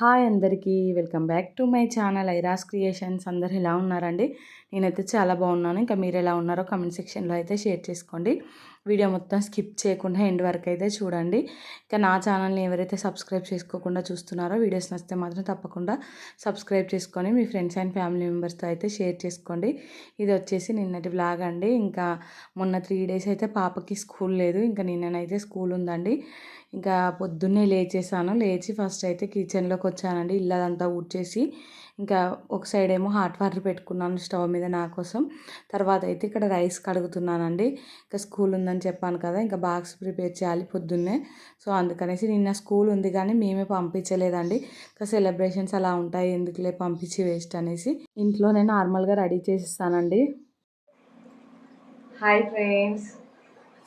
Hi అందరికీ welcome back to my channel Iras creations. అందరు ఎలా ఉన్నారండి? నేనైతే చాలా బాగున్నాను. ఇంకా మీరు ఎలా ఉన్నారో కమెంట్ సెక్షన్లో అయితే షేర్ చేసుకోండి. వీడియో మొత్తం స్కిప్ చేయకుండా ఎండ్ వరకు అయితే చూడండి. ఇంకా నా ఛానల్ని ఎవరైతే సబ్స్క్రైబ్ చేసుకోకుండా చూస్తున్నారో వీడియోస్ నచ్చితే మాత్రం తప్పకుండా సబ్స్క్రైబ్ చేసుకొని మీ ఫ్రెండ్స్ అండ్ ఫ్యామిలీ మెంబర్స్తో అయితే షేర్ చేసుకోండి. ఇది వచ్చేసి నిన్నటి బ్లాగ్ అండి. ఇంకా మొన్న త్రీ డేస్ అయితే పాపకి స్కూల్ లేదు. ఇంకా నిన్ననైతే స్కూల్ ఉందండి. ఇంకా పొద్దున్నే లేచేసాను లేచి ఫస్ట్ అయితే కిచెన్లోకి వచ్చానండి. ఇల్లంతా ఊడ్చేసి ఇంకా ఒక సైడ్ ఏమో హాట్ వాటర్ పెట్టుకున్నాను స్టవ్ మీద నా కోసం. తర్వాత అయితే ఇక్కడ రైస్ కడుగుతున్నానండి. ఇంకా స్కూల్ ఉందని చెప్పాను కదా ఇంకా బాక్స్ ప్రిపేర్ చేయాలి పొద్దున్నే. సో అందుకనేసి నిన్న స్కూల్ ఉంది కానీ మేమే పంపించలేదండి. ఇంకా సెలబ్రేషన్స్ అలా ఉంటాయి ఎందుకులే పంపించి వేస్ట్ అనేసి ఇంట్లోనే నార్మల్గా రెడీ చేసిస్తానండి. హాయ్ ఫ్రెండ్స్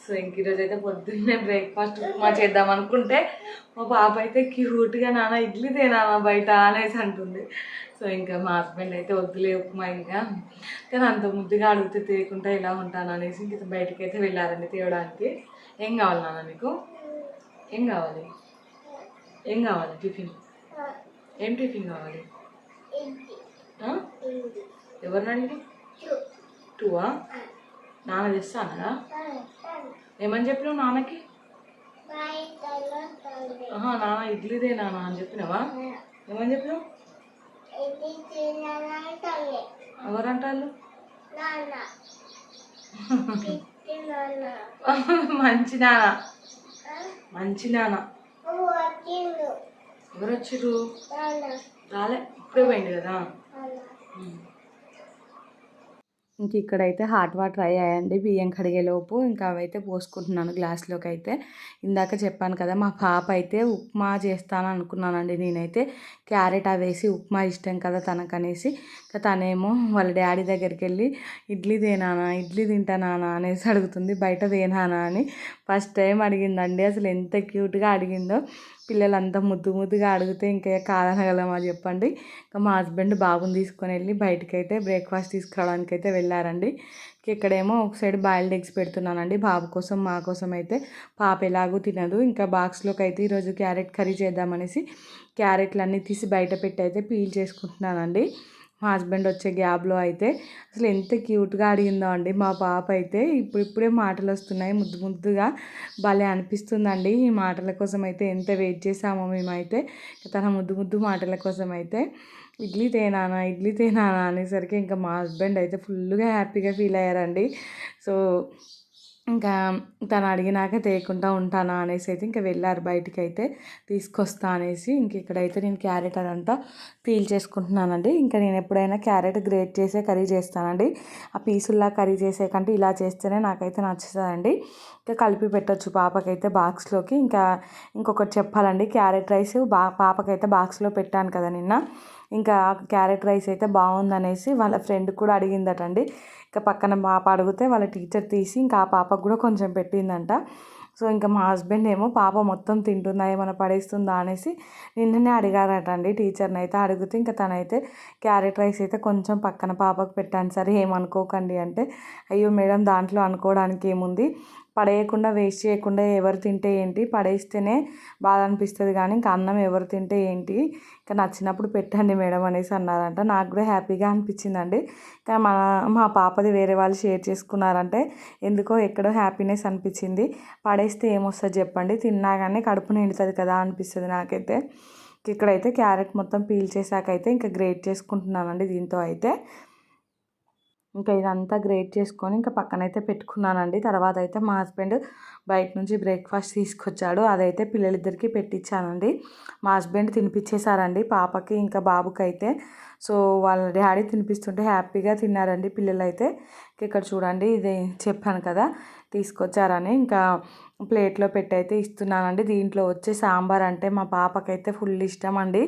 సో ఇంక ఈరోజు అయితే పొద్దున్నే బ్రేక్ఫాస్ట్ ఉప్మా చేద్దాం అనుకుంటే మా పాప అయితే క్యూట్గా నాన్న ఇడ్లీ తేనామా బయట? అనేసి అంటుంది. సో ఇంకా మా హస్బెండ్ అయితే వద్దులే ఉప్మా ఇంకా. కానీ అంత ముద్దుగా అడిగితే తేయకుండా ఇలా ఉంటాను అనేసి ఇంక బయటకి అయితే వెళ్ళారండి తేవడానికి. ఏం కావాలి నాన్న నీకు ఏం కావాలి? ఏం కావాలి టిఫిన్? ఏం టిఫిన్ కావాలి? ఆ? ఎవరిని అడిగి టూవా? నాన్న తెస్తానరా ఏమని చెప్పినావు నాన్నకి? నాన్న ఇడ్లీదే నాన్న అని చెప్పినావా? ఏమని చెప్పినావు? ఎవరంటారు మంచి నాన్న. మంచి నాన్న. ఎవరు వచ్చిర్రు రాలే ఇప్పుడే పోయింది కదా. ఇంక ఇక్కడైతే హాట్ వాటర్ అయ్యాయండి బియ్యం కడిగేలోపు ఇంకా అవైతే పోసుకుంటున్నాను గ్లాస్లోకి అయితే. ఇందాక చెప్పాను కదా మా పాప అయితే ఉప్మా చేస్తాను అనుకున్నానండి నేనైతే. క్యారెట్ అవేసి ఉప్మా ఇష్టం కదా తనకనేసి ఇంకా తనేమో వాళ్ళ డాడీ దగ్గరికి వెళ్ళి ఇడ్లీ తేనానా ఇడ్లీ తింటానా అనేసి అడుగుతుంది. బయట తేనానా అని ఫస్ట్ టైం అడిగిందండి. అసలు ఎంత క్యూట్గా అడిగిందో. పిల్లలంతా ముద్దు ముద్దుగా అడిగితే ఇంకా కాదనగలమా చెప్పండి. ఇంకా మా హస్బెండ్ బాబుని తీసుకొని వెళ్ళి బయటకైతే బ్రేక్ఫాస్ట్ తీసుకురావడానికి అయితే వెళ్ళారండి. ఇక్కడేమో ఒక సైడ్ బాయిల్డ్ ఎగ్స్ పెడుతున్నానండి. బాబు కోసం మా కోసం అయితే పాప ఎలాగూ తినదు. ఇంకా బాక్స్లోకి అయితే ఈరోజు క్యారెట్ కర్రీ చేద్దామనేసి క్యారెట్లు అన్నీ తీసి బయట పెట్టి అయితే పీల్ చేసుకుంటున్నానండి. మా హస్బెండ్ వచ్చే గ్యాబ్లో అయితే అసలు ఎంత క్యూట్గా అడిగిందో అండి. మా పాప అయితే ఇప్పుడిప్పుడే మాటలు వస్తున్నాయి. ముద్దు ముద్దుగా భలే అనిపిస్తుందండి. ఈ మాటల కోసం అయితే ఎంత వెయిట్ చేసామో మేమైతే. తన ముద్దు ముద్దు మాటల కోసం అయితే ఇడ్లీ తేనానా ఇడ్లీ తేనానా అనేసరికి ఇంకా మా హస్బెండ్ అయితే ఫుల్గా హ్యాపీగా ఫీల్ అయ్యారండి. సో ఇంకా తను అడిగినాక తేయకుండా ఉంటానా అనేసి అయితే ఇంకా వెళ్ళారు బయటికి అయితే తీసుకొస్తా అనేసి ఇంక ఇక్కడైతే నేను క్యారెట్ అదంతా పీల్ చేసుకుంటున్నానండి. ఇంకా నేను ఎప్పుడైనా క్యారెట్ గ్రేట్ చేసే కర్రీ చేస్తానండి. ఆ పీసుల్లా కర్రీ చేసే కంటే ఇలా చేస్తేనే నాకైతే నచ్చుతుందండి. ఇంకా కలిపి పెట్టచ్చు పాపకైతే బాక్స్లోకి. ఇంకా ఇంకొకటి చెప్పాలండి క్యారెట్ రైస్ బా పాపకైతే బాక్స్లో పెట్టాను కదా నిన్న. ఇంకా క్యారెట్ రైస్ అయితే బాగుందనేసి వాళ్ళ ఫ్రెండ్ కూడా అడిగిందటండి. ఇంకా పక్కన పాప అడిగితే వాళ్ళ టీచర్ తీసి ఇంకా ఆ పాపకు కూడా కొంచెం పెట్టిందంట. సో ఇంకా మా హస్బెండ్ ఏమో పాప మొత్తం తింటుందా ఏమైనా పడేస్తుందా? అనేసి నిన్ననే అడిగారట అండి టీచర్ని అయితే అడిగితే ఇంకా తనైతే క్యారెట్ రైస్ అయితే కొంచెం పక్కన పాపకు పెట్టాను సరే ఏమనుకోకండి అంటే అయ్యో మేడం దాంట్లో అనుకోవడానికి ఏముంది? పడేయకుండా వేస్ట్ చేయకుండా ఎవరు తింటే ఏంటి? పడేస్తేనే బాధ అనిపిస్తుంది కానీ ఇంకా అన్నం ఎవరు తింటే ఏంటి? ఇంకా నచ్చినప్పుడు పెట్టండి మేడం అనేసి అన్నారంట. నాకు కూడా హ్యాపీగా అనిపించిందండి. కానీ మా మా పాపది వేరే వాళ్ళు షేర్ చేసుకున్నారంటే ఎందుకో ఎక్కడో హ్యాపీనెస్ అనిపించింది. పడేస్తే ఏమొస్తుంది చెప్పండి? తిన్నా కానీ కడుపు నిండుతుంది కదా అనిపిస్తుంది నాకైతే. ఇక్కడైతే క్యారెట్ మొత్తం పీల్ చేశాకైతే ఇంకా గ్రేట్ చేసుకుంటున్నానండి దీంతో అయితే. ఇంకా ఇదంతా గ్రేట్ చేసుకొని ఇంకా పక్కనైతే పెట్టుకున్నానండి. తర్వాత అయితే మా హస్బెండ్ బయట నుంచి బ్రేక్ఫాస్ట్ తీసుకొచ్చాడు. అదైతే పిల్లలిద్దరికి పెట్టించానండి మా హస్బెండ్ తినిపించేశారండి పాపకి ఇంకా బాబుకి అయితే సో వాళ్ళ డాడీ తినిపిస్తుంటే హ్యాపీగా తిన్నారండి పిల్లలు అయితే ఇక్కడ చూడండి ఇది చెప్పాను కదా తీసుకొచ్చారని. ఇంకా ప్లేట్లో పెట్టి అయితే ఇస్తున్నానండి. దీంట్లో వచ్చే సాంబార్ అంటే మా పాపకైతే ఫుల్ ఇష్టం అండి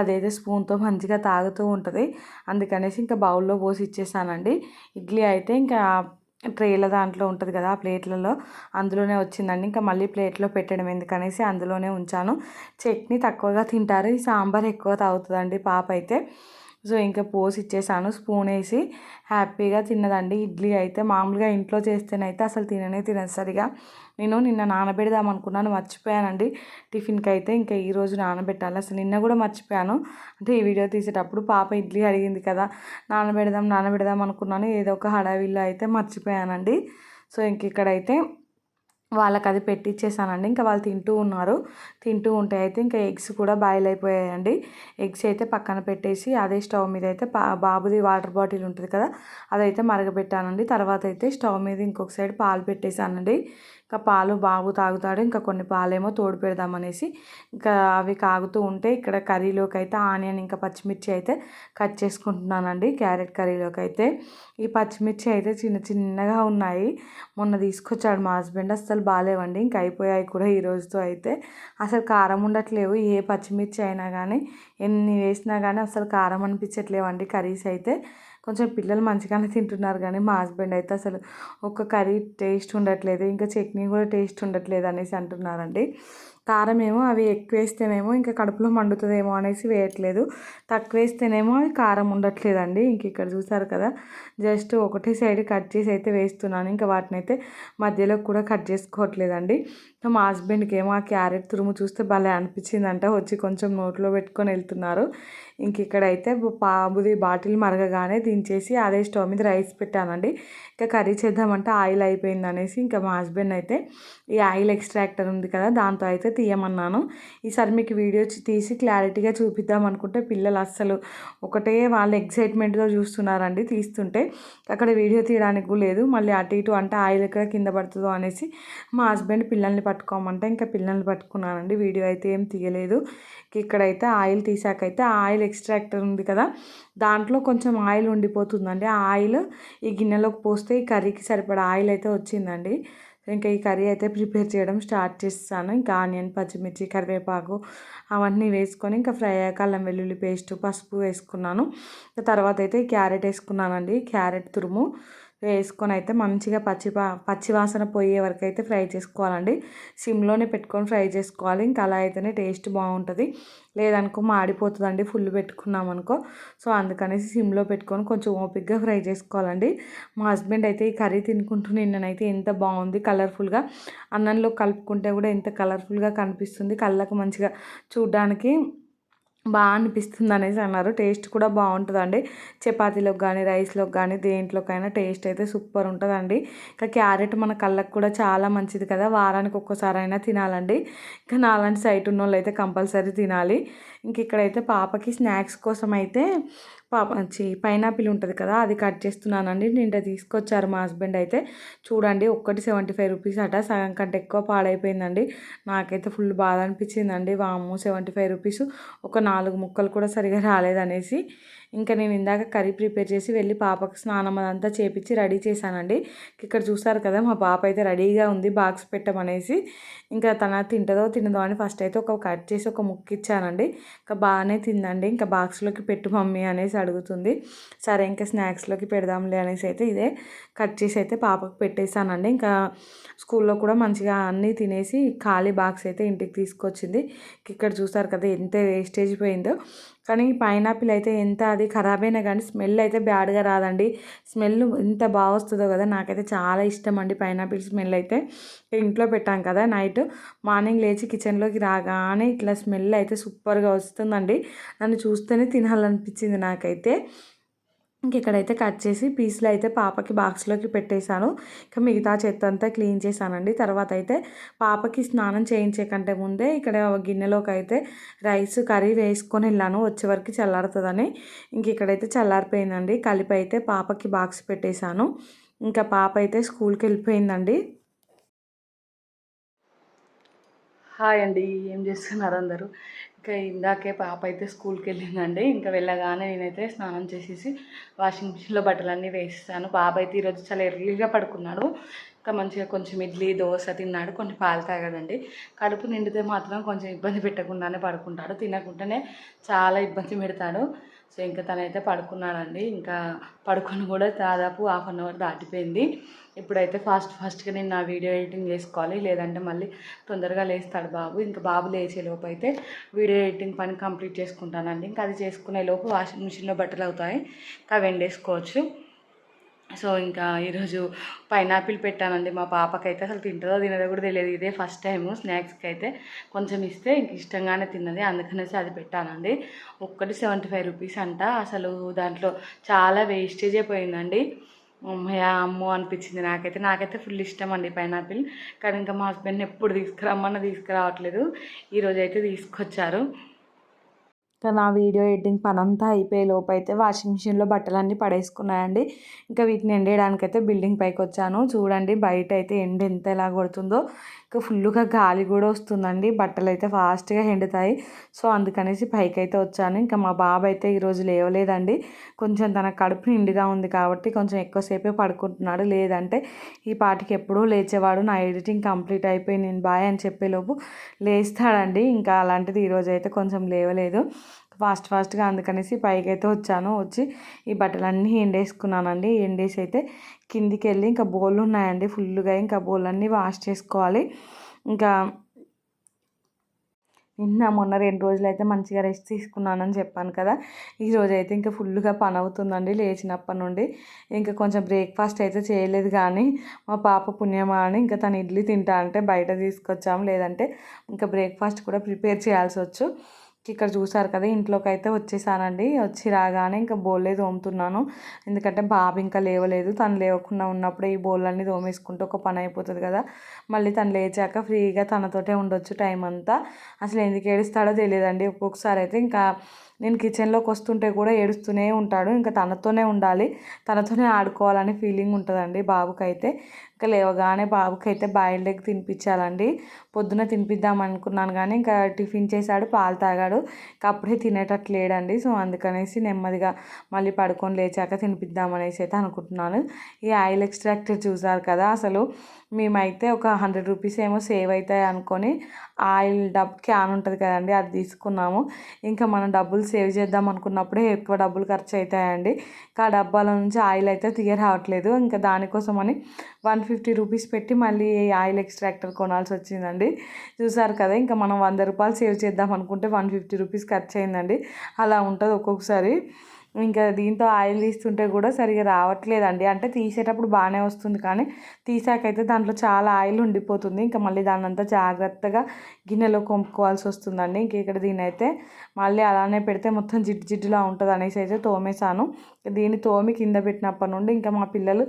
అదైతే స్పూన్తో మంచిగా తాగుతూ ఉంటుంది. అందుకనేసి ఇంకా బౌల్లో పోసి ఇచ్చేసానండి. ఇడ్లీ అయితే ఇంకా ట్రేల దాంట్లో ఉంటుంది కదా ఆ ప్లేట్లలో. అందులోనే వచ్చిందండి. ఇంకా మళ్ళీ ప్లేట్లో పెట్టడం ఎందుకనేసి అందులోనే ఉంచాను. చట్నీ తక్కువగా తింటారు. ఈ సాంబార్ ఎక్కువ తాగుతుందండి పాప అయితే సో ఇంకా పోసి ఇచ్చేసాను. స్పూన్ వేసి హ్యాపీగా తిన్నదండి. ఇడ్లీ అయితే మామూలుగా ఇంట్లో చేస్తేనైతే అసలు తిననే తినదు సరిగా. నేను నిన్న నానబెడదాం అనుకున్నాను మర్చిపోయానండి. టిఫిన్కి అయితే ఇంకా ఈరోజు నానబెట్టాలి. అసలు నిన్న కూడా మర్చిపోయాను. అంటే ఈ వీడియో తీసేటప్పుడు పాప ఇడ్లీ అడిగింది కదా నానబెడదాం నానబెడదాం అనుకున్నాను ఏదో ఒక హడావిల్లో అయితే మర్చిపోయానండి. సో ఇంక ఇక్కడైతే వాళ్ళకి అది పెట్టించేసానండి ఇంకా వాళ్ళు తింటూ ఉన్నారు. తింటూ ఉంటే అయితే ఇంకా ఎగ్స్ కూడా బాయిల్ అయిపోయాయండి. ఎగ్స్ అయితే పక్కన పెట్టేసి అదే స్టవ్ మీద అయితే బాబుది వాటర్ బాటిల్ ఉంటుంది కదా అదైతే మరగబెట్టానండి. తర్వాత అయితే స్టవ్ మీద ఇంకొక సైడ్ పాలు పెట్టేశానండి ఇంకా పాలు బాబు తాగుతాడు ఇంకా కొన్ని పాలేమో తోడు పెడదామనేసి ఇంకా అవి కాగుతూ ఉంటే ఇక్కడ కర్రీలోకి అయితే ఆనియన్ ఇంకా పచ్చిమిర్చి అయితే కట్ చేసుకుంటున్నానండి క్యారెట్ కర్రీలోకి అయితే ఈ పచ్చిమిర్చి అయితే చిన్న చిన్నగా ఉన్నాయి. మొన్న తీసుకొచ్చాడు మా హస్బెండ్ అసలు బాగాలేవండి ఇంకా అయిపోయాయి కూడా ఈ రోజుతో అయితే. అసలు కారం ఉండట్లేవు ఏ పచ్చిమిర్చి అయినా కానీ ఎన్ని వేసినా కానీ అసలు కారం అనిపించట్లేవండి కర్రీస్ అయితే. కొంచెం పిల్లలు మంచిగానే తింటున్నారు కానీ మా హస్బెండ్ అయితే అసలు ఒక కర్రీ టేస్ట్ ఉండట్లేదు ఇంకా చట్నీ కూడా టేస్ట్ ఉండట్లేదు అనేసి అంటున్నారండి. కారం ఏమో అవి ఎక్కువ వేస్తేనేమో ఇంకా కడుపులో మండుతుందేమో అనేసి వేయట్లేదు. తక్కువ వేస్తేనేమో అవి కారం ఉండట్లేదండి. ఇంక ఇక్కడ చూసారు కదా జస్ట్ ఒకటే సైడ్ కట్ చేసి అయితే వేస్తున్నాను. ఇంకా వాటిని అయితే మధ్యలో కూడా కట్ చేసుకోవట్లేదండి. మా హస్బెండ్కి ఏమో ఆ క్యారెట్ తురుము చూస్తే భలే అనిపించిందంట. వచ్చి కొంచెం నోట్లో పెట్టుకొని వెళ్తున్నారు. ఇంక ఇక్కడైతే పాబుది బాటిల్ మరగగానే దించేసి అదే స్టవ్ మీద రైస్ పెట్టానండి. ఇంకా కర్రీ చేద్దామంటే ఆయిల్ అయిపోయింది అనేసి ఇంకా మా హస్బెండ్ అయితే ఈ ఆయిల్ ఎక్స్ట్రాక్టర్ ఉంది కదా దాంతో అయితే తీయమన్నాను. ఈసారి మీకు వీడియో తీసి క్లారిటీగా చూపిద్దాం అనుకుంటే పిల్లలు అస్సలు ఒకటే వాళ్ళు ఎక్సైట్మెంట్గా చూస్తున్నారండి తీస్తుంటే. అక్కడ వీడియో తీయడానికి లేదు. మళ్ళీ అటు ఇటు అంటే ఆయిల్ ఎక్కడ కింద పడుతుందో అనేసి మా హస్బెండ్ పిల్లల్ని పట్టుకోమంటే ఇంకా పిల్లల్ని పట్టుకున్నానండి. వీడియో అయితే ఏం తీయలేదు. ఇక్కడైతే ఆయిల్ తీసాకైతే ఆయిల్ ఎక్స్ట్రాక్టర్ ఉంది కదా దాంట్లో కొంచెం ఆయిల్ ఉండిపోతుందండి. ఆ ఆయిల్ ఈ గిన్నెలోకి పోస్తే ఈ కర్రీకి సరిపడా ఆయిల్ అయితే వచ్చిందండి. ఇంకా ఈ కర్రీ అయితే ప్రిపేర్ చేయడం స్టార్ట్ చేస్తాను. ఇంకా ఆనియన్ పచ్చిమిర్చి కరివేపాకు అవన్నీ వేసుకొని ఇంకా ఫ్రై అయ్యాక అల్లం వెల్లుల్లి పేస్ట్ పసుపు వేసుకున్నాను. తర్వాత అయితే క్యారెట్ వేసుకున్నానండి. క్యారెట్ తురుము. వేసుకొని అయితే మంచిగా పచ్చి పచ్చి వాసన పోయే వరకు అయితే ఫ్రై చేసుకోవాలండి. సిమ్లోనే పెట్టుకొని ఫ్రై చేసుకోవాలి. ఇంకా అలా అయితేనే టేస్ట్ బాగుంటుంది. లేదనుకో మాడిపోతుందండి. ఫుల్ పెట్టుకున్నాం అనుకో. సో అందుకనేసి సిమ్లో పెట్టుకొని కొంచెం ఓపిక్గా ఫ్రై చేసుకోవాలండి. మా హస్బెండ్ అయితే ఈ కర్రీ తినుకుంటూ నిన్ననైతే ఎంత బాగుంది కలర్ఫుల్గా. అన్నంలో కలుపుకుంటే కూడా ఎంత కలర్ఫుల్గా కనిపిస్తుంది. కళ్ళకు మంచిగా చూడడానికి బాగా అనిపిస్తుంది అనేసి అన్నారు. టేస్ట్ కూడా బాగుంటుందండి. చపాతీలోకి కానీ రైస్లోకి కానీ దేంట్లోకైనా టేస్ట్ అయితే సూపర్ ఉంటుందండి. ఇంకా క్యారెట్ మన కళ్ళకు కూడా చాలా మంచిది కదా. వారానికి ఒక్కసారి అయినా తినాలండి. ఇంకా నాలాంటి సైట్ ఉన్న వాళ్ళు అయితే కంపల్సరీ తినాలి. ఇంక ఇక్కడైతే పాపకి స్నాక్స్ కోసం అయితే పాప పైనాపిల్ ఉంటుంది కదా అది కట్ చేస్తున్నానండి. నిండా తీసుకొచ్చారు మా హస్బెండ్ అయితే. చూడండి ఒక్కటి సెవెంటీ ఫైవ్ రూపీస్ అట సగం కంటే ఎక్కువ పాడైపోయిందండి. నాకైతే ఫుల్ బాధ అనిపించిందండి. వాము సెవెంటీ ఫైవ్ రూపీస్ ఒక నాలుగు ముక్కలు కూడా సరిగా రాలేదనేసి. ఇంకా నేను ఇందాక కర్రీ ప్రిపేర్ చేసి వెళ్ళి పాపకు స్నానం అదంతా చేపించి రెడీ చేశానండి. ఇక్కడ చూస్తారు కదా మా పాప అయితే రెడీగా ఉంది బాక్స్ పెట్టమనేసి. ఇంకా తన తింటుందో తినదో అని ఫస్ట్ అయితే ఒక కట్ చేసి ఒక ముక్క ఇచ్చానండి. ఇంకా బాగానే తిందండి. ఇంకా బాక్స్లోకి పెట్టు మమ్మీ అనేసి అడుగుతుంది. సరే ఇంకా స్నాక్స్లోకి పెడదాంలే అనేసి అయితే ఇదే కట్ చేసి అయితే పాపకు పెట్టేశానండి. ఇంకా స్కూల్లో కూడా మంచిగా అన్నీ తినేసి ఖాళీ బాక్స్ అయితే ఇంటికి తీసుకొచ్చింది. ఇక్కడ చూస్తారు కదా ఎంత వేస్టేజ్ పోయిందో. కానీ పైనాపిల్ అయితే ఎంత అది ఖరాబ్ అయినా కానీ స్మెల్ అయితే బ్యాడ్గా రాదండి. స్మెల్ ఎంత బాగా వస్తుందో కదా నాకైతే చాలా ఇష్టం అండి పైనాపిల్ స్మెల్ అయితే. ఇంట్లో పెట్టాం కదా నైట్ మార్నింగ్ లేచి కిచెన్లోకి రాగానే ఇట్లా స్మెల్ అయితే సూపర్గా వస్తుందండి. నన్ను చూస్తేనే తినాలనిపించింది నాకైతే. ఇంక ఇక్కడైతే కట్ చేసి పీసులు అయితే పాపకి బాక్స్లోకి పెట్టేశాను. ఇంకా మిగతా చెత్త అంతా క్లీన్ చేశానండి. తర్వాత అయితే పాపకి స్నానం చేయించే కంటే ముందే ఇక్కడ గిన్నెలోకి అయితే రైస్ కర్రీ వేసుకొని వెళ్ళాను. వచ్చే వరకు చల్లారుతుందని. ఇంక ఇక్కడైతే చల్లారిపోయిందండి. కలిపి అయితే పాపకి బాక్స్ పెట్టేశాను. ఇంకా పాప అయితే స్కూల్కి వెళ్ళిపోయిందండి. హాయ్ అండి ఏం చేస్తున్నారు అందరూ? ఇంకా ఇందాకే పాప అయితే స్కూల్కి వెళ్ళిందండి ఇంకా వెళ్ళగానే నేనైతే స్నానం చేసేసి వాషింగ్ మిషన్లో బట్టలన్నీ వేస్తాను పాప అయితే ఈరోజు చాలా ఎర్లీగా పడుకున్నాడు ఇంకా మంచిగా కొంచెం ఇడ్లీ దోశ తిన్నాడు కొన్ని పాలు తాగాడండి. కడుపు నిండితే మాత్రం కొంచెం ఇబ్బంది పెట్టకుండానే పడుకుంటాడు తినకుండానే చాలా ఇబ్బంది పెడతాడు. సో ఇంకా తనైతే పడుకున్నాడండి ఇంకా పడుకొని కూడా దాదాపు హాఫ్ అన్ అవర్ దాటిపోయింది. ఇప్పుడైతే ఫాస్ట్ ఫాస్ట్గా నేను నా వీడియో ఎడిటింగ్ చేసుకోవాలి. లేదంటే మళ్ళీ తొందరగా లేస్తాడు బాబు. ఇంకా బాబు లేచే లోపు అయితే వీడియో ఎడిటింగ్ పని కంప్లీట్ చేసుకుంటానండి. ఇంకా అది చేసుకునే లోపు వాషింగ్ మిషన్లో బట్టలు అవుతాయి. ఇంకా వెండేసుకోవచ్చు సో ఇంకా ఈరోజు పైనాపిల్ పెట్టానండి. మా పాపకైతే అసలు తింటుందో తినదో కూడా తెలియదు. ఇదే ఫస్ట్ టైము స్నాక్స్కి అయితే కొంచెం ఇస్తే ఇంక ఇష్టంగానే తిన్నది. అందుకనేసి అది పెట్టానండి. ఒక్కటి సెవెంటీ ఫైవ్ రూపీస్ అంట. అసలు దాంట్లో చాలా వేస్టేజ్ అయిపోయిందండి అమ్మయ్య అమ్మో అనిపించింది నాకైతే. నాకైతే ఫుల్ ఇష్టం అండి పైనాపిల్ కానీ ఇంకా మా హస్బెండ్ని ఎప్పుడు తీసుకురమ్మన్నా తీసుకురావట్లేదు. ఈరోజు అయితే తీసుకొచ్చారు. ఇంకా నా వీడియో ఎడిటింగ్ పనంతా అయిపోయే లోపు అయితే వాషింగ్ మిషన్లో బట్టలన్నీ పడేసుకున్నాయండి. ఇంకా వీటిని ఎండేయడానికైతే బిల్డింగ్ పైకి వచ్చాను చూడండి బయట అయితే ఎండ ఎంత ఎలా కొడుతుందో. ఇంకా ఫుల్గా గాలి కూడా వస్తుందండి. బట్టలు అయితే ఫాస్ట్గా ఎండుతాయి. సో అందుకనేసి పైకి అయితే వచ్చాను. ఇంకా మా బాబు అయితే ఈరోజు లేవలేదండి. కొంచెం తన కడుపు నిండుగా ఉంది కాబట్టి కొంచెం ఎక్కువసేపే పడుకుంటున్నాడు. లేదంటే ఈ పాటికి ఎప్పుడూ లేచేవాడు. నా ఎడిటింగ్ కంప్లీట్ అయిపోయి నేను బాయ్ అని చెప్పేలోపు లేస్తాడండి. ఇంకా అలాంటిది ఈరోజు అయితే కొంచెం లేవలేదు. ఫాస్ట్ ఫాస్ట్గా అందుకనేసి పైకి అయితే వచ్చాను. వచ్చి ఈ బట్టలన్నీ ఎండేసుకున్నానండి. ఎండేసి అయితే కిందికి వెళ్ళి ఇంకా బోళ్ళు ఉన్నాయండి. ఫుల్గా ఇంకా బోళ్ళన్నీ వాష్ చేసుకోవాలి. ఇంకా నిన్న మొన్న రెండు రోజులు అయితే మంచిగా రెస్ట్ తీసుకున్నానని చెప్పాను కదా. ఈరోజు అయితే ఇంకా ఫుల్గా పని అవుతుందండి లేచినప్పటి నుండి. ఇంకా కొంచెం బ్రేక్ఫాస్ట్ అయితే చేయలేదు కానీ మా పాప పుణ్యమా అని ఇంకా తను ఇడ్లీ తింటా అంటే బయట తీసుకొచ్చాము. లేదంటే ఇంకా బ్రేక్ఫాస్ట్ కూడా ప్రిపేర్ చేయాల్సి వచ్చు ఇక్కడ చూసారు కదా ఇంట్లోకి అయితే వచ్చేసానండి. వచ్చి రాగానే ఇంకా బోల్లే తోముతున్నాను. ఎందుకంటే బాబు ఇంకా లేవలేదు. తను లేవకుండా ఉన్నప్పుడే ఈ బోళ్ళన్నీ తోమేసుకుంటే ఒక పని అయిపోతుంది కదా. మళ్ళీ తను లేచాక ఫ్రీగా తనతోటే ఉండొచ్చు టైం అంతా. అసలు ఎందుకు ఏడుస్తాడో తెలియదండి. ఒక్కొక్కసారి అయితే ఇంకా నేను కిచెన్లోకి వస్తుంటే కూడా ఏడుస్తూనే ఉంటాడు. ఇంకా తనతోనే ఉండాలి. తనతోనే ఆడుకోవాలని ఫీలింగ్ ఉంటుందండి బాబుకైతే. ఇంకా లేవగానే బాబుకి అయితే బాయిల్డ్ ఎగ్ తినిపించాలండి. పొద్దున తినిపిద్దాం అనుకున్నాను కానీ ఇంకా టిఫిన్ చేశాడు పాలు తాగాడు. ఇంకా అప్పుడే తినేటట్లు లేడండి. సో అందుకనేసి నెమ్మదిగా మళ్ళీ పడుకొని లేచాక తినిపిద్దామనేసి అయితే అనుకుంటున్నాను. ఈ ఆయిల్ ఎక్స్ట్రాక్టర్ చూసారు కదా అసలు మేమైతే ఒక హండ్రెడ్ రూపీస్ ఏమో సేవ్ అవుతాయి అనుకొని ఆయిల్ డబ్ క్యాన్ ఉంటుంది కదండి అది తీసుకున్నాము. ఇంకా మనం డబ్బులు సేవ్ చేద్దాం అనుకున్నప్పుడే ఎక్కువ డబ్బులు ఖర్చు అవుతాయండి. ఇంకా ఆ డబ్బాల నుంచి ఆయిల్ అయితే తీయరావట్లేదు. ఇంకా దానికోసమని వన్ ఫిఫ్టీ రూపీస్ పెట్టి మళ్ళీ ఆయిల్ ఎక్స్ట్రాక్టర్ కొనాల్సి వచ్చిందండి. చూసారు కదా ఇంకా మనం వంద రూపాయలు సేవ్ చేద్దాం అనుకుంటే వన్ ఫిఫ్టీ రూపీస్ ఖర్చు అయిందండి అలా ఉంటుంది ఒక్కొక్కసారి. ఇంకా దీంతో ఆయిల్ తీస్తుంటే కూడా సరిగా రావట్లేదండి. అంటే తీసేటప్పుడు బాగానే వస్తుంది కానీ తీసాకైతే దాంట్లో చాలా ఆయిల్ ఉండిపోతుంది. ఇంకా మళ్ళీ దాన్ని అంతా జాగ్రత్తగా గిన్నెలో కొంపుకోవాల్సి వస్తుందండి. ఇంక ఇక్కడ దీని అయితే మళ్ళీ అలానే పెడితే మొత్తం జిడ్డు జిడ్డులా ఉంటుంది అనేసి అయితే తోమేశాను. దీన్ని తోమి కింద పెట్టినప్పటి నుండి ఇంకా మా పిల్లలు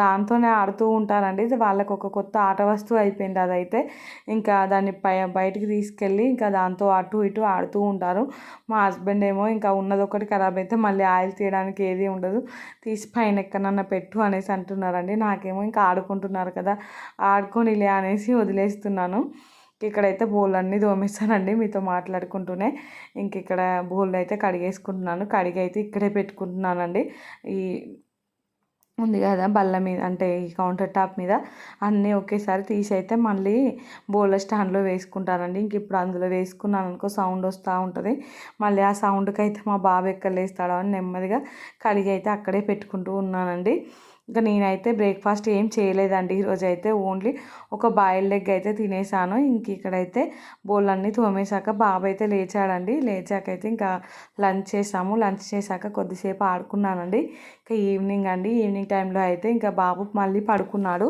దాంతోనే ఆడుతూ ఉంటారండి. వాళ్ళకు ఒక కొత్త ఆట వస్తువు అయిపోయింది అదైతే. ఇంకా దాన్ని పై బయటికి తీసుకెళ్ళి ఇంకా దాంతో అటు ఇటు ఆడుతూ ఉంటారు. మా హస్బెండ్ ఏమో ఇంకా ఉన్నది ఒకటి ఖరాబ్ అయితే మళ్ళీ ఆయిల్ తీయడానికి ఏది ఉండదు. తీసి పైన ఎక్కడన్నా పెట్టు అనేసి అంటున్నారండి. నాకేమో ఇంకా ఆడుకుంటున్నారు కదా ఆడుకోనిలే అనేసి వదిలేస్తున్నాను. ఇక్కడైతే బోళ్ళు అన్నీ తోమేస్తానండి మీతో మాట్లాడుకుంటూనే. ఇంక ఇక్కడ బోళ్ళు అయితే కడిగేసుకుంటున్నాను. కడిగి అయితే ఇక్కడే పెట్టుకుంటున్నానండి. ఈ ఉంది కదా బల్ల మీద అంటే ఈ కౌంటర్ టాప్ మీద అన్నీ ఒకేసారి తీసి అయితే మళ్ళీ బోళ్ళ స్టాండ్లో వేసుకుంటానండి. ఇంక ఇప్పుడు అందులో వేసుకున్నాను అనుకో సౌండ్ వస్తూ ఉంటుంది. మళ్ళీ ఆ సౌండ్కి అయితే మా బాబు ఎక్కలేస్తాడో అని నెమ్మదిగా కడిగి అయితే అక్కడే పెట్టుకుంటూ ఉన్నానండి. ఇంకా నేనైతే బ్రేక్ఫాస్ట్ ఏం చేయలేదండి. ఈరోజు అయితే ఓన్లీ ఒక బాయిల్డ్ ఎగ్ అయితే తినేసాను. ఇంక ఇక్కడైతే బోళ్ళన్నీ తోమేశాక బాబు అయితే లేచాడండి. లేచాకైతే ఇంకా లంచ్ చేసాము. లంచ్ చేశాక కొద్దిసేపు ఆడుకున్నానండి. ఇంకా ఈవినింగ్ అండి. ఈవినింగ్ టైంలో అయితే ఇంకా బాబు మళ్ళీ పడుకున్నాడు.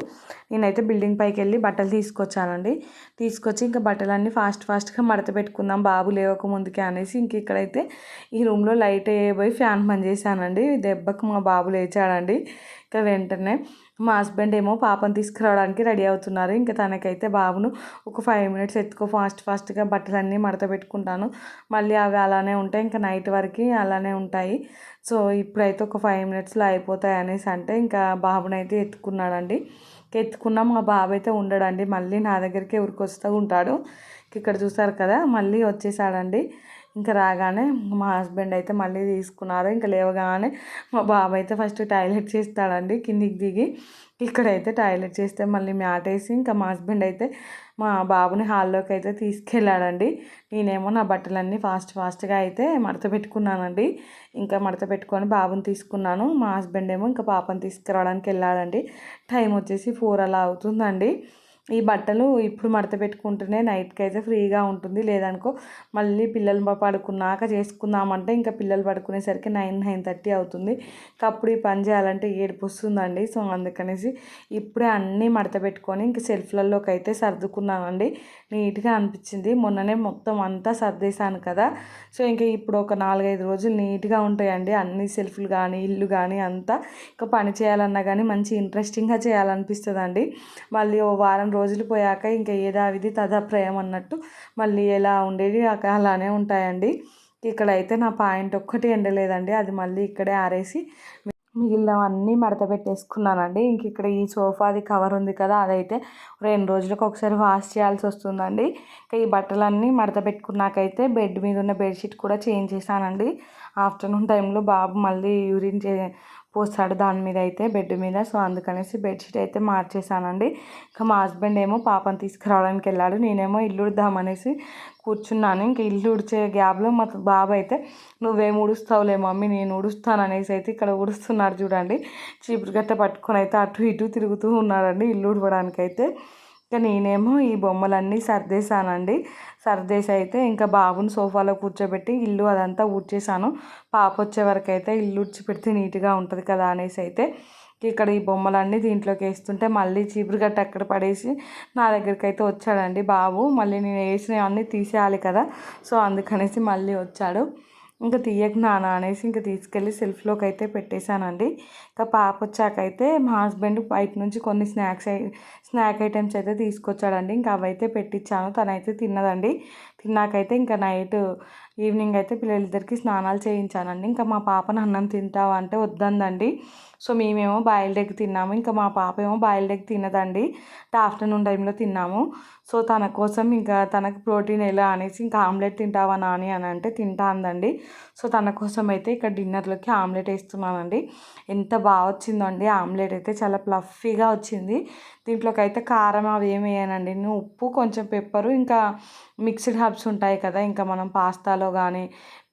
నేనైతే బిల్డింగ్ పైకి వెళ్ళి బట్టలు తీసుకొచ్చానండి. తీసుకొచ్చి ఇంకా బట్టలన్నీ ఫాస్ట్ ఫాస్ట్గా మడత పెట్టుకుందాం బాబు లేవక ముందుకే అనేసి ఇంక ఇక్కడైతే ఈ రూమ్లో లైట్ వేయబోయి ఫ్యాన్ బంద్ చేశానండి. దెబ్బకు మా బాబు లేచాడండి. ఇంకా వెంటనే మా హస్బెండ్ ఏమో పాపను తీసుకురావడానికి రెడీ అవుతున్నారు. ఇంకా తనకైతే బాబును ఒక ఫైవ్ మినిట్స్ ఎత్తుకో ఫాస్ట్ ఫాస్ట్గా బట్టలన్నీ మడత పెట్టుకుంటాను. మళ్ళీ అవి అలానే ఉంటాయి ఇంకా నైట్ వరకు అలానే ఉంటాయి. సో ఇప్పుడైతే ఒక ఫైవ్ మినిట్స్లో అయిపోతాయి అనేసి అంటే ఇంకా బాబునైతే ఎత్తుకున్నాడండి. ఎత్తుకున్నా మా బాబు అయితే ఉండడండి. మళ్ళీ నా దగ్గరికి ఉరికొస్తూ ఉంటాడు. ఇక్కడ చూసారు కదా మళ్ళీ వచ్చేసాడండి. ఇంకా రాగానే మా హస్బెండ్ అయితే మళ్ళీ తీసుకున్నారు. ఇంకా లేవగానే మా బాబు అయితే ఫస్ట్ టాయిలెట్ చేస్తాడండి కిందికి దిగి ఇక్కడైతే టాయిలెట్ చేస్తే మళ్ళీ మ్యాట్ వేసి ఇంకా మా హస్బెండ్ అయితే మా బాబుని హాల్లోకి అయితే తీసుకెళ్ళాడండి. నేనేమో నా బట్టలన్నీ ఫాస్ట్ ఫాస్ట్గా అయితే మడత పెట్టుకున్నానండి. ఇంకా మడత పెట్టుకొని బాబుని తీసుకున్నాను. మా హస్బెండ్ ఏమో ఇంకా పాపని తీసుకురావడానికి వెళ్ళాడండి. టైం వచ్చేసి ఫోర్ అలా అవుతుందండి. ఈ బట్టలు ఇప్పుడు మడత పెట్టుకుంటేనే నైట్కి అయితే ఫ్రీగా ఉంటుంది. లేదనుకో మళ్ళీ పిల్లలు పడుకున్నాక చేసుకుందామంటే ఇంకా పిల్లలు పడుకునేసరికి నైన్ నైన్ థర్టీ అవుతుంది. అప్పుడు ఈ పని చేయాలంటే ఏడుపు వస్తుందండి. సో అందుకనేసి ఇప్పుడే అన్నీ మడత పెట్టుకొని ఇంక సెల్ఫ్లలోకి అయితే సర్దుకున్నానండి. నీట్గా అనిపించింది. మొన్ననే మొత్తం అంతా సర్దేశాను కదా. సో ఇంకా ఇప్పుడు ఒక నాలుగైదు రోజులు నీట్గా ఉంటాయండి. అన్ని సెల్ఫ్లు కానీ ఇల్లు కానీ అంతా. ఇంకా పని చేయాలన్నా కానీ మంచి ఇంట్రెస్టింగ్గా చేయాలనిపిస్తుంది అండి మళ్ళీ ఓ వారం రోజులు పోయాక ఇంకా ఏదావిది ప్రేమ అన్నట్టు మళ్ళీ ఎలా ఉండేది అలానే ఉంటాయండి. ఇక్కడైతే నా పాయింట్ ఒక్కటి ఎండలేదండి. అది మళ్ళీ ఇక్కడే ఆరేసి మిగిలినవన్నీ మడత పెట్టేసుకున్నానండి. ఇంక ఇక్కడ ఈ సోఫాది కవర్ ఉంది కదా అదైతే రెండు రోజులకు ఒకసారి వాష్ చేయాల్సి వస్తుందండి. ఇంకా ఈ బట్టలన్నీ మడత పెట్టుకున్నాకైతే బెడ్ మీద ఉన్న బెడ్షీట్ కూడా చేంజ్ చేశానండి. ఆఫ్టర్నూన్ టైంలో బాబు మళ్ళీ యూరిన్ చే పోస్తాడు దాని మీద అయితే బెడ్ మీద. సో అందుకనేసి బెడ్షీట్ అయితే మార్చేసానండి ఇంకా మా హస్బెండ్ ఏమో పాపను తీసుకురావడానికి వెళ్ళాడు. నేనేమో ఇల్లు ఉడదామనేసి కూర్చున్నాను. ఇంక ఇల్లు ఉడిచే గ్యాప్లో మా బాబు అయితే నువ్వేం ఉడుస్తావులే మమ్మీ నేను ఉడుస్తాను అనేసి అయితే ఇక్కడ ఉడుస్తున్నారు చూడండి. చీపురు గట్ట పట్టుకొని అయితే అటు ఇటు తిరుగుతూ ఉన్నాడండి ఇల్లు ఉడవడానికి అయితే ఇంకా నేనేమో ఈ బొమ్మలన్నీ సర్దేశానండి. సర్దేసి అయితే ఇంకా బాబుని సోఫాలో కూర్చోబెట్టి ఇల్లు అదంతా ఊడ్చేసాను పాప వచ్చే వరకు అయితే ఇల్లు ఉడిచి పెడితే నీట్గా ఉంటుంది కదా అనేసి అయితే ఇక్కడ ఈ బొమ్మలన్నీ దీంట్లోకి వేస్తుంటే మళ్ళీ చీపురు గట్ట అక్కడ పడేసి నా దగ్గరికి అయితే వచ్చాడండి బాబు. మళ్ళీ నేను వేసినవన్నీ తీసేయాలి కదా. సో అందుకనేసి మళ్ళీ వచ్చాడు. ఇంకా తీయకు నాన్న అనేసి ఇంకా తీసుకెళ్ళి సెల్ఫ్లోకి అయితే పెట్టేశానండి. ఇంకా పాప వచ్చాకైతే మా హస్బెండ్ బయట నుంచి కొన్ని స్నాక్స్ స్నాక్ ఐటమ్స్ అయితే తీసుకొచ్చాడండి. ఇంకా అవైతే పెట్టించాను తనైతే తిన్నదండి. తిన్నాకైతే ఇంకా నైట్ ఈవినింగ్ అయితే పిల్లలిద్దరికి స్నానాలు చేయించానండి. ఇంకా మా పాపను అన్నం తింటావా అంటే వద్దందండి. సో మేమేమో బాయిల్డ్ ఎగ్ తిన్నాము. ఇంకా మా పాప ఏమో బాయిల్డ్ ఎగ్ తినదండి ఆఫ్టర్నూన్ టైంలో తిన్నాము. సో తన కోసం ఇంకా తనకు ప్రోటీన్ ఎలా అనేసి ఇంకా ఆమ్లెట్ తింటావా నాని అని అంటే తింటా అందండి. సో తన కోసం అయితే ఇక్కడ డిన్నర్లోకి ఆమ్లెట్ వేస్తున్నానండి. ఎంత బాగా వచ్చిందండి. ఆమ్లెట్ అయితే చాలా ప్లఫీగా వచ్చింది. దీంట్లోకి అయితే కారం అవి ఏమి వేయనండి. ఉప్పు కొంచెం పెప్పరు ఇంకా మిక్స్డ్ హర్బ్స్ ఉంటాయి కదా. ఇంకా మనం పాస్తాలో కానీ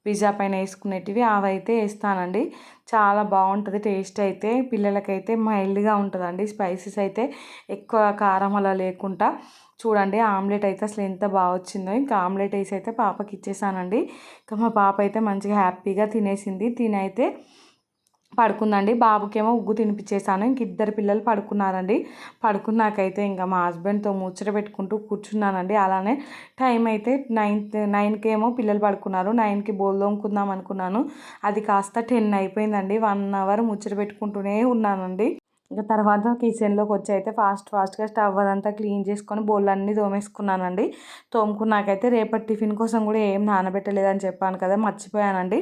పిజ్జా పైన వేసుకునేటివి అవైతే వేస్తానండి. చాలా బాగుంటుంది టేస్ట్ అయితే. పిల్లలకైతే మైల్డ్గా ఉంటుందండి. స్పైసెస్ అయితే ఎక్కువ కారం అలా లేకుండా. చూడండి ఆమ్లెట్ అయితే అసలు ఎంత బాగా వచ్చిందో. ఇంకా ఆమ్లెట్ వేసి అయితే పాపకి ఇచ్చేసానండి. ఇంకా మా పాప అయితే మంచిగా హ్యాపీగా తినేసింది. తినైతే పడుకుందండి. బాబుకేమో ఉగ్గు తినిపించేసాను ఇంక ఇద్దరు పిల్లలు పడుకున్నారండి. పడుకున్నాకైతే ఇంకా మా హస్బెండ్తో ముచ్చట పెట్టుకుంటూ కూర్చున్నానండి. అలానే టైం అయితే నైన్త్ నైన్కి ఏమో పిల్లలు పడుకున్నారు. నైన్కి బోల్ అనుకున్నాను. అది కాస్త టెన్ అయిపోయిందండి. వన్ అవర్ ముచ్చట పెట్టుకుంటూనే ఉన్నానండి. ఇంకా తర్వాత కిచెన్లోకి వచ్చి అయితే ఫాస్ట్ ఫాస్ట్గా స్టవ్ అదంతా క్లీన్ చేసుకొని బౌల్ అన్నీ తోమేసుకున్నానండి తోముకున్నాకైతే రేపటి టిఫిన్ కోసం కూడా ఏం నానబెట్టలేదని చెప్పాను కదా మర్చిపోయానండి.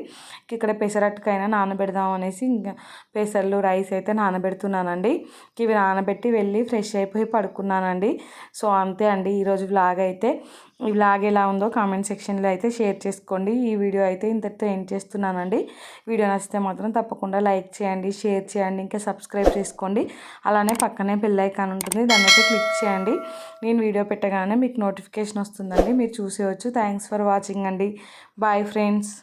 ఇక్కడ పెసరట్టుకైనా నానబెడదాం అనేసి ఇంకా పెసర్లు రైస్ అయితే నానబెడుతున్నానండి. ఇవి నానబెట్టి వెళ్ళి ఫ్రెష్ అయిపోయి పడుకున్నానండి. సో అంతే అండి. ఈరోజు వ్లాగ్ అయితే వ్లాగ్ ఎలా ఉందో కామెంట్ సెక్షన్లో అయితే షేర్ చేసుకోండి. ఈ వీడియో అయితే ఇంతటితో ఎండ్ చేస్తున్నానండి. వీడియో నచ్చితే మాత్రం తప్పకుండా లైక్ చేయండి షేర్ చేయండి ఇంకా సబ్స్క్రైబ్ చేసుకోండి. అలానే పక్కనే బెల్ ఐకాన్ ఉంటుంది దాన్ని అయితే క్లిక్ చేయండి. నేను వీడియో పెట్టగానే మీకు నోటిఫికేషన్ వస్తుందండి. మీరు చూసేవచ్చు థ్యాంక్స్ ఫర్ వాచింగ్ అండి. Bye friends